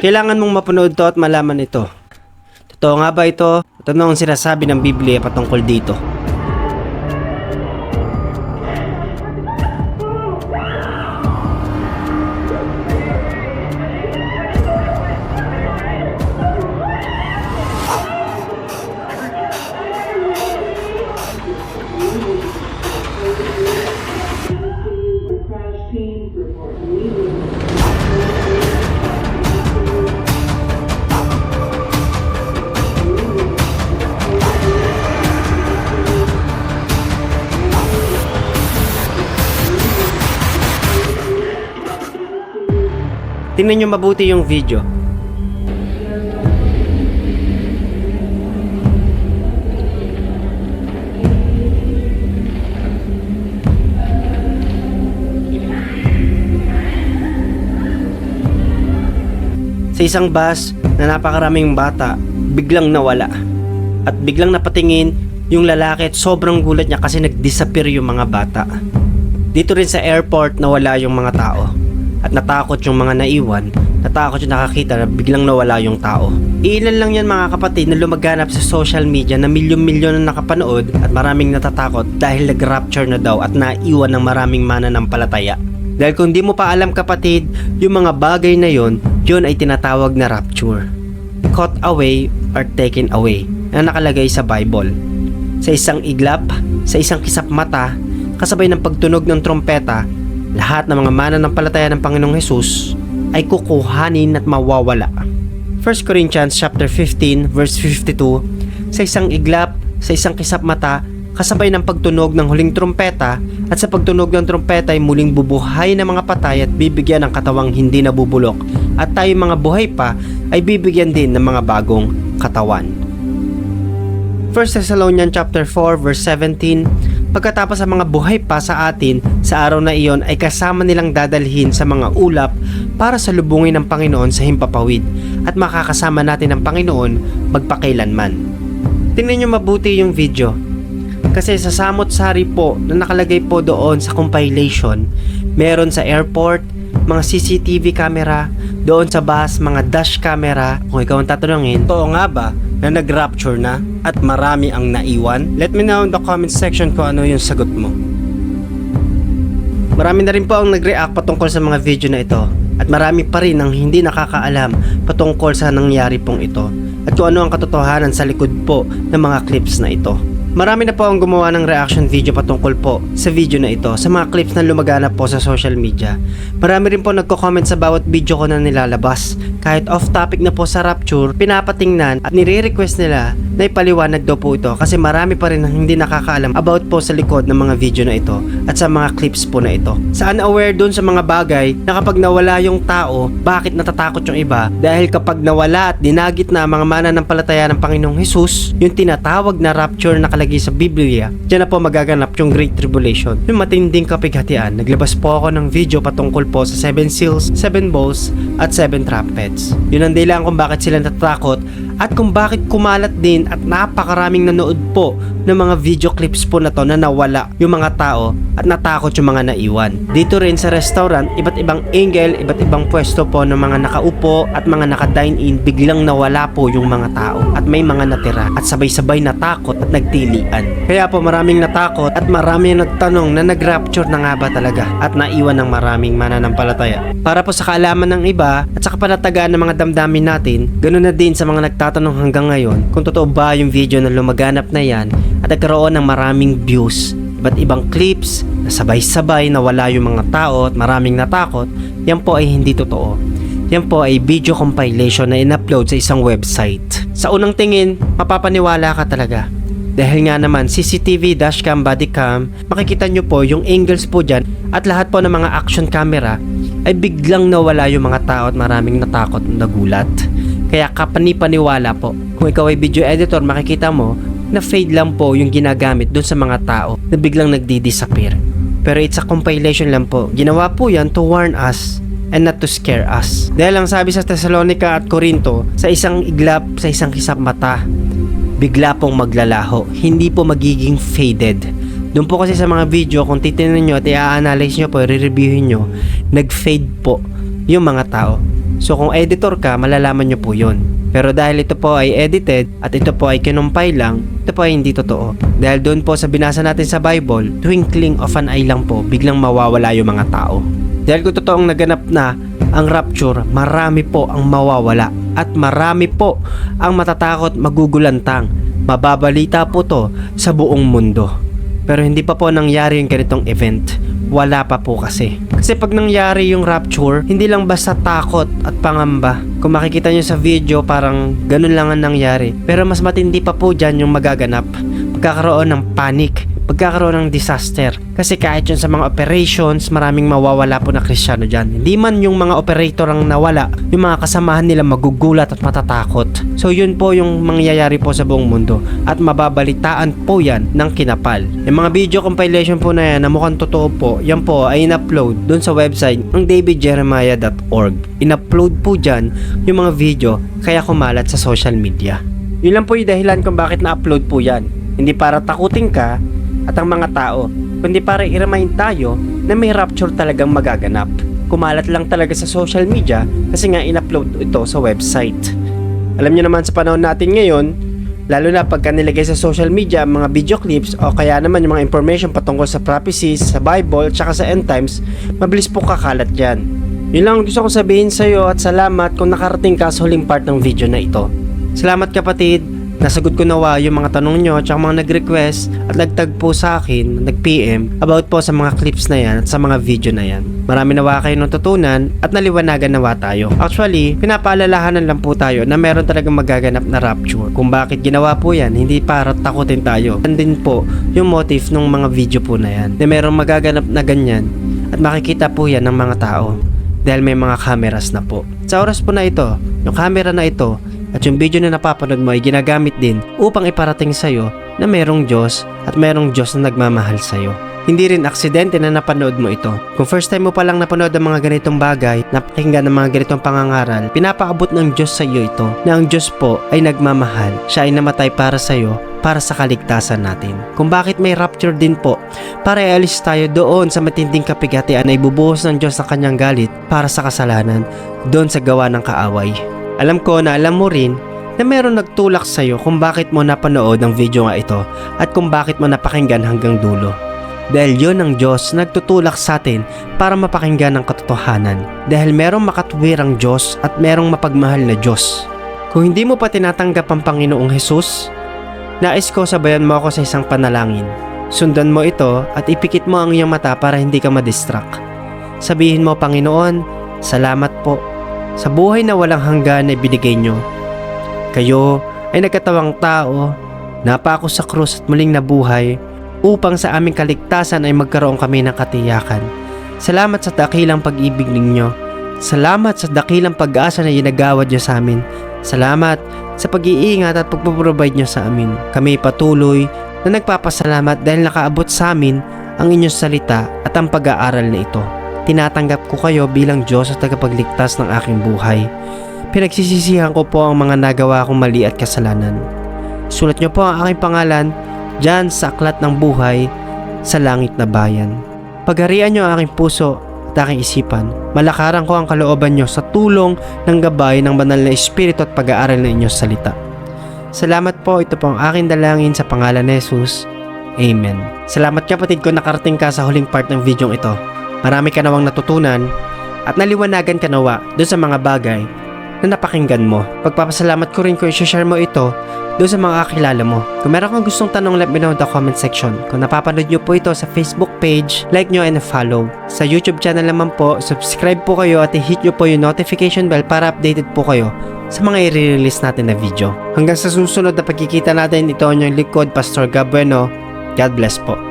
Kailangan mong mapanood to at malaman ito. Totoo nga ba ito? Ito na ang sinasabi ng Biblia patungkol dito. Tingnan nyo mabuti yung video. Sa isang bus na napakaraming bata, biglang nawala. At biglang napatingin yung lalaki at sobrang gulat niya kasi nag-disappear yung mga bata. Dito rin sa airport nawala yung mga tao. At natakot yung mga naiwan, natakot yung nakakita na biglang nawala yung tao. Ilan lang yan mga kapatid na lumaganap sa social media na milyon-milyon na nakapanood at maraming natatakot dahil nag-rapture na daw at naiwan ng maraming mananampalataya. Dahil kung di mo pa alam kapatid, yung mga bagay na yon, yun ay tinatawag na rapture. Caught away or taken away na nakalagay sa Bible. Sa isang iglap, sa isang kisap mata, kasabay ng pagtunog ng trompeta, lahat ng mga mananampalataya ng Panginoong Hesus ay kukuhanin at mawawala. 1 Corinthians chapter 15 verse 52 Sa isang iglap, sa isang kisap mata, kasabay ng pagtunog ng huling trompeta at sa pagtunog ng trompeta ay muling bubuhay ng mga patay at bibigyan ng katawang hindi nabubulok at tayo mga buhay pa ay bibigyan din ng mga bagong katawan. 1 Thessalonians chapter 4 verse 17 Pagkatapos sa mga buhay pa sa atin sa araw na iyon ay kasama nilang dadalhin sa mga ulap para sa lubungin ng Panginoon sa himpapawid at makakasama natin ang Panginoon magpakailanman. Tingnan nyo mabuti yung video kasi sa samot sari po na nakalagay po doon sa compilation meron sa airport mga CCTV camera doon sa bus mga dash camera. Kung ikaw ang tatanungin totoo nga ba na nag-rapture na at marami ang naiwan? Let me know in the comment section kung ano yung sagot mo. Marami na rin po ang nag-react patungkol sa mga video na ito at marami pa rin ang hindi nakakaalam patungkol sa nangyari pong ito at kung ano ang katotohanan sa likod po ng mga clips na ito. Marami na po ang gumawa ng reaction video patungkol po sa video na ito sa mga clips na lumaganap po sa social media. Marami rin po nagko-comment sa bawat video ko na nilalabas. Kahit off topic na po sa rapture, pinapatingnan at nire-request nila na ipaliwanag daw po ito kasi marami pa rin ang hindi nakakaalam about po sa likod ng mga video na ito at sa mga clips po na ito. Saan aware dun sa mga bagay na kapag nawala yung tao, bakit natatakot yung iba? Dahil kapag nawala at dinagit na mga mananampalataya ng Panginoong Hesus, yung tinatawag na rapture na nakalagay sa Biblia, dyan na po magaganap yung Great Tribulation. Yung matinding kapighatian, naglabas po ako ng video patungkol po sa 7 seals, 7 bowls, at 7 trumpets. Yun ang dahilan kung bakit sila natatakot at kung bakit kumalat din at napakaraming nanood po ng mga video clips po na to na nawala yung mga tao at natakot yung mga naiwan. Dito rin sa restaurant, iba't ibang angle, iba't ibang pwesto po ng mga nakaupo at mga naka-dine-in, biglang nawala po yung mga tao at may mga natira at sabay-sabay natakot at nagtilian. Kaya po maraming natakot at maraming nagtanong na nag-rapture na nga ba talaga at naiwan ng maraming mananampalataya. Para po sa kaalaman ng iba at sa kapanatagaan ng mga damdamin natin, ganoon na din sa mga nagtatanong hanggang ngayon kung totoo ba yung video na lumaganap na yan at nagkaroon ng maraming views iba't ibang clips na sabay-sabay na wala yung mga tao at maraming natakot, yan po ay hindi totoo. Yan po ay video compilation na in-upload sa isang website. Sa unang tingin, mapapaniwala ka talaga. Dahil nga naman CCTV, dashcam, bodycam, makikita nyo po yung angles po dyan at lahat po ng mga action camera ay biglang nawala yung mga tao at maraming natakot at nagulat. Kaya kapani-paniwala po. Kung ikaw ay video editor, makikita mo na fade lang po yung ginagamit dun sa mga tao na biglang nagdi-disappear. Pero it's a compilation lang po. Ginawa po yan to warn us and not to scare us. Dahil ang sabi sa Thessalonica at Corinto, sa isang iglap, sa isang kisap mata, bigla pong maglalaho. Hindi po magiging faded. Doon po kasi sa mga video, kung titignan nyo at i-analyze nyo po, i-reviewin nyo, nag-fade po yung mga tao. So kung editor ka, malalaman nyo po yun. Pero dahil ito po ay edited at ito po ay kinumpay lang, ito po ay hindi totoo. Dahil doon po sa binasa natin sa Bible, twinkling of an eye lang po, biglang mawawala yung mga tao. Dahil kung totoong naganap na ang rapture, marami po ang mawawala at marami po ang matatakot magugulantang. Mababalita po to sa buong mundo. Pero hindi pa po nangyari yung ganitong event. Wala pa po kasi. Kasi pag nangyari yung rapture, hindi lang basta takot at pangamba. Kung makikita nyo sa video, parang ganun lang ang nangyari. Pero mas matindi pa po dyan yung magaganap. Pagkakaroon ng panic, pagkakaroon ng disaster. Kasi kahit yun sa mga operations, maraming mawawala po na kristyano dyan. Hindi man yung mga operator ang nawala, yung mga kasamahan nila magugulat at matatakot. So yun po yung mangyayari po sa buong mundo. At mababalitaan po yan ng kinapal. Yung mga video compilation po na yan na mukhang totoo po, yan po ay in-upload dun sa website ng davidjeremiah.org. In-upload po dyan yung mga video kaya kumalat sa social media. Yun lang po yung dahilan kung bakit na-upload po yan. Hindi para takutin ka at ang mga tao, kundi para i-remind tayo na may rapture talagang magaganap. Kumalat lang talaga sa social media kasi nga in-upload ito sa website. Alam niyo naman sa panahon natin ngayon, lalo na pagka nilagay sa social media ang mga video clips o kaya naman yung mga information patungkol sa prophecies, sa Bible, tsaka sa end times, mabilis po kakalat yan. Yun lang ang gusto kong sabihin sa iyo at salamat kung nakarating ka sa huling part ng video na ito. Salamat kapatid, nasagot ko nawa yung mga tanong nyo at mga nag-request at nagtag po sa akin, nag-PM about po sa mga clips na yan at sa mga video na yan. Marami nawa kayo natutunan at naliwanagan nawa tayo. Actually, pinapaalalahanan lang po tayo na meron talagang magaganap na rapture. Kung bakit ginawa po yan, hindi para takutin tayo. Yan din po yung motive ng mga video po na yan. Na merong magaganap na ganyan at makikita po yan ng mga tao dahil may mga cameras na po. Sa oras po na ito, yung camera na ito at yung video na napapanood mo ay ginagamit din upang iparating sa'yo na merong Diyos at merong Diyos na nagmamahal sa'yo. Hindi rin aksidente na napanood mo ito. Kung first time mo palang napanood ang mga ganitong bagay, napakinggan ng mga ganitong pangangaral, pinapaabot ng Diyos sa iyo ito na ang Diyos po ay nagmamahal. Siya ay namatay para sa iyo para sa kaligtasan natin. Kung bakit may rapture din po, para ialis tayo doon sa matinding kapigatian na ibubuhos ng Diyos ang kanyang galit para sa kasalanan, doon sa gawa ng kaaway. Alam ko na alam mo rin na meron nagtulak sa iyo kung bakit mo napanood ang video nga ito at kung bakit mo napakinggan hanggang dulo. Dahil yon ang Diyos nagtutulak sa atin para mapakinggan ang katotohanan. Dahil merong makatwirang Diyos at merong mapagmahal na Diyos. Kung hindi mo pa tinatanggap ang Panginoong Hesus, nais ko sabayan mo ako sa isang panalangin. Sundan mo ito at ipikit mo ang iyong mata para hindi ka madistract. Sabihin mo, Panginoon, salamat po sa buhay na walang hanggan na ibinigay nyo. Kayo ay nagkatawang tao, napako sa krus at muling nabuhay upang sa aming kaligtasan ay magkaroon kami ng katiyakan. Salamat sa dakilang pag-ibig ninyo. Salamat sa dakilang pag-asa na ginagawad nyo sa amin. Salamat sa pag-iingat at pagpaprovide nyo sa amin. Kami patuloy na nagpapasalamat dahil nakaabot sa amin ang inyong salita at ang pag-aaral na ito. Tinatanggap ko kayo bilang Diyos at tagapagligtas ng aking buhay. Pinagsisisihan ko po ang mga nagawa kong mali at kasalanan. Sulat niyo po ang aking pangalan dyan sa aklat ng buhay sa langit na bayan. Pagharian niyo ang aking puso at aking isipan. Malakaran ko ang kalooban niyo sa tulong ng gabay ng banal na espiritu at pag-aaral ng inyong salita. Salamat po, ito po ang aking dalangin sa pangalan ni Jesus. Amen. Salamat kapatid ko nakarating ka sa huling part ng video ito. Marami ka nawang natutunan at naliwanagan ka nawa doon sa mga bagay na napakinggan mo. Pagpapasalamat ko rin kung i-share mo ito doon sa mga kakilala mo. Kung meron kang gustong tanong, let me know in the comment section. Kung napapanood nyo po ito sa Facebook page, like nyo and follow. Sa YouTube channel naman po, subscribe po kayo at i-hit nyo po yung notification bell para updated po kayo sa mga i-release natin na video. Hanggang sa susunod na pagkikita natin, ito ang inyong likod, Pastor Gabueno. God bless po.